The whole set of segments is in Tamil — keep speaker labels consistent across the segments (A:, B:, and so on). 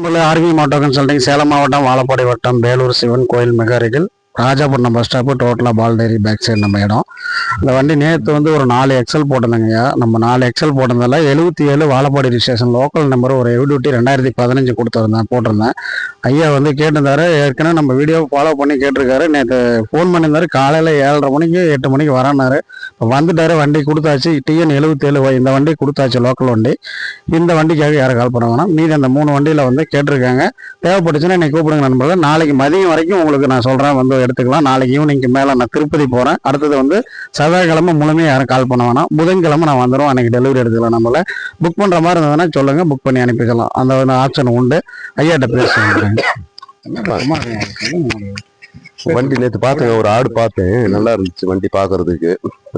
A: நண்பர்களே ஆர்வி மாட்டோ கன்சல்டிங் சேலம் மாவட்டம் வாழப்பாடி வட்டம் வேலூர் சிவன் கோயில் மிக அருகில் ராஜாபுரம் பஸ் ஸ்டாப்பு டோட்டலாக பால்டேரி பேக் சைடு நம்ம இடம். இந்த வண்டி நேற்று வந்து ஒரு நாலு எக்ஸல் போட்டிருந்தேங்கய்யா நம்ம நாலு எக்ஸல் போட்டிருந்தால எழுபத்தி ஏழு வாழப்பாடி ரிஜிஸ்ட்ரேஷன் லோக்கல் நம்பர் ஒரு எவிடூட்டி ரெண்டாயிரத்தி பதினஞ்சு கொடுத்துருந்தேன் போட்டிருந்தேன். ஐயா வந்து கேட்டிருந்தாரு ஏற்கனவே நம்ம வீடியோ ஃபாலோ பண்ணி கேட்டிருக்காரு. நேற்று ஃபோன் பண்ணியிருந்தாரு காலையில் ஏழரை மணிக்கு எட்டு மணிக்கு வரானாரு இப்போ வந்துட்டாரு வண்டி கொடுத்தாச்சு. டிஎன் எழுபத்தேழு இந்த வண்டி கொடுத்தாச்சு லோக்கல் வண்டி. இந்த வண்டிக்காக யாரும் கால் பண்ண வேணாம். மீதி அந்த மூணு வண்டியில் வந்து கேட்டிருக்காங்க. தேவைப்பட்டுச்சுன்னா என்னை கூப்பிடுங்க நண்பர்கள். நாளைக்கு மதியம் வரைக்கும் உங்களுக்கு நான் சொல்கிறேன் வந்து எடுத்துக்கலாம். நாளைக்கு ஈவினிங்க்கு மேலே நான் திருப்பதி போகிறேன் அடுத்தது வந்து செவ்வாய்க்கிழமை முழுமையாக யாரும் கால் பண்ண வேணாம். புதன்கிழமை நான் வந்துடும் அன்னைக்கு டெலிவரி எடுத்துக்கலாம் நம்மள. புக் பண்ணுற மாதிரி இருந்ததுன்னா சொல்லுங்கள் புக் பண்ணி அனுப்பிக்கலாம். அந்த ஆப்ஷன் உண்டு. ஐயாட்ட பேசுகிறேன்
B: வண்டி நேத்து பார்த்தேங்க ஒரு ஆடு பார்த்தேன். நல்லா இருந்துச்சு வண்டி பார்க்கிறதுக்கு.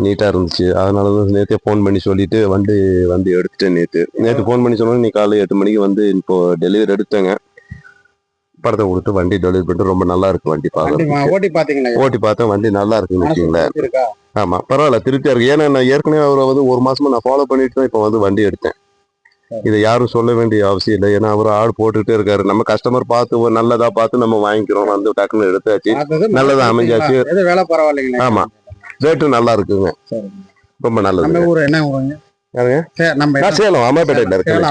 B: நீட்டா இருந்துச்சு. அதனால தான் நேத்தே ஃபோன் பண்ணி சொல்லிட்டு வண்டி வந்து எடுத்துட்டேன் நேத்து. நேத்து ஃபோன் பண்ணி சொன்னோம் நீ காலை எட்டு மணிக்கு வந்து இப்போ டெலிவரி எடுத்தேங்க படத்தை கொடுத்து வண்டி டெலிவரி பண்ணிட்டு ரொம்ப நல்லா இருக்கு வண்டி பார்க்கறதுக்கு.
A: ஓட்டி
B: பார்த்தேன் வண்டி நல்லா இருக்குன்னு வச்சுங்களேன் ஆமா பரவாயில்ல திருப்தியா இருக்கு. ஏன்னா நான் ஏற்கனவே அவரை வந்து ஒரு மாசமா நான் ஃபாலோ பண்ணிட்டு தான் இப்போ வந்து வண்டி எடுத்தேன். இதை யாரும் சொல்ல வேண்டிய அவசியம் இல்லை. ஏன்னா அவர் ஆடு போட்டுக்கிட்டே இருக்காரு. நம்ம கஸ்டமர் பார்த்து நல்லதா பார்த்து நம்ம வாங்கிக்கிறோம். வந்து டக்குன்னு எடுத்தாச்சு. நல்லதா அமைஞ்சாச்சு.
A: வேலை பரவாயில்லைங்களா.
B: ஆமா. ரேட்டு நல்லா இருக்குங்க. ரொம்ப நல்லது.
A: என்ன நம்ம
B: சேலம் அம்மாப்பேட்டையில இருக்கேன்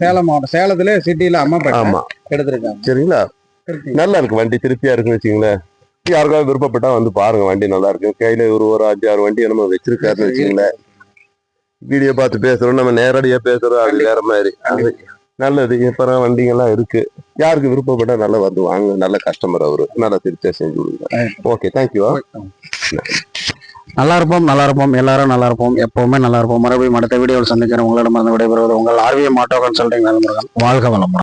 A: சேலம் மாவட்டம் சேலத்துல சிட்டில அம்மாப்பேட்டை
B: ஆமா.
A: எடுத்திருக்காங்க.
B: சரிங்களா?
A: இருக்கு.
B: நல்லா இருக்கு வண்டி திருப்தியா இருக்குன்னு வச்சுங்களேன் யாருக்காவது விருப்பப்பட்டா வந்து பாருங்க வண்டி நல்லா இருக்கு. கையில ஒரு ஒரு அஞ்சு ஆறு வண்டி நம்ம வச்சிருக்காருன்னு வச்சுங்களேன் வீடியோ பார்த்து பேசுறோம் நம்ம நேரடியா பேசுறோம் அது வேற மாதிரி. நல்லது இப்ப வண்டிங்கெல்லாம் இருக்கு. யாருக்கு விருப்பப்பட்டா நல்லா வந்து வாங்க நல்ல கஸ்டமர் அவரு. நல்லா திருப்தியா செஞ்சு கொடுங்க. ஓகே தேங்க்யூ
A: நல்லா இருப்போம் நல்லா இருப்போம் எல்லாரும் நல்லா இருப்போம் எப்பவுமே நல்லா இருப்போம் மறுபடியும் அடுத்த வீடியோவில் சந்திக்கிறேன். உங்களிடமிருந்து விடைபெறுவது உங்கள் ஆர்விஎம் ஆட்டோ கன்சல்டிங் வாழ்க வளமுடன்.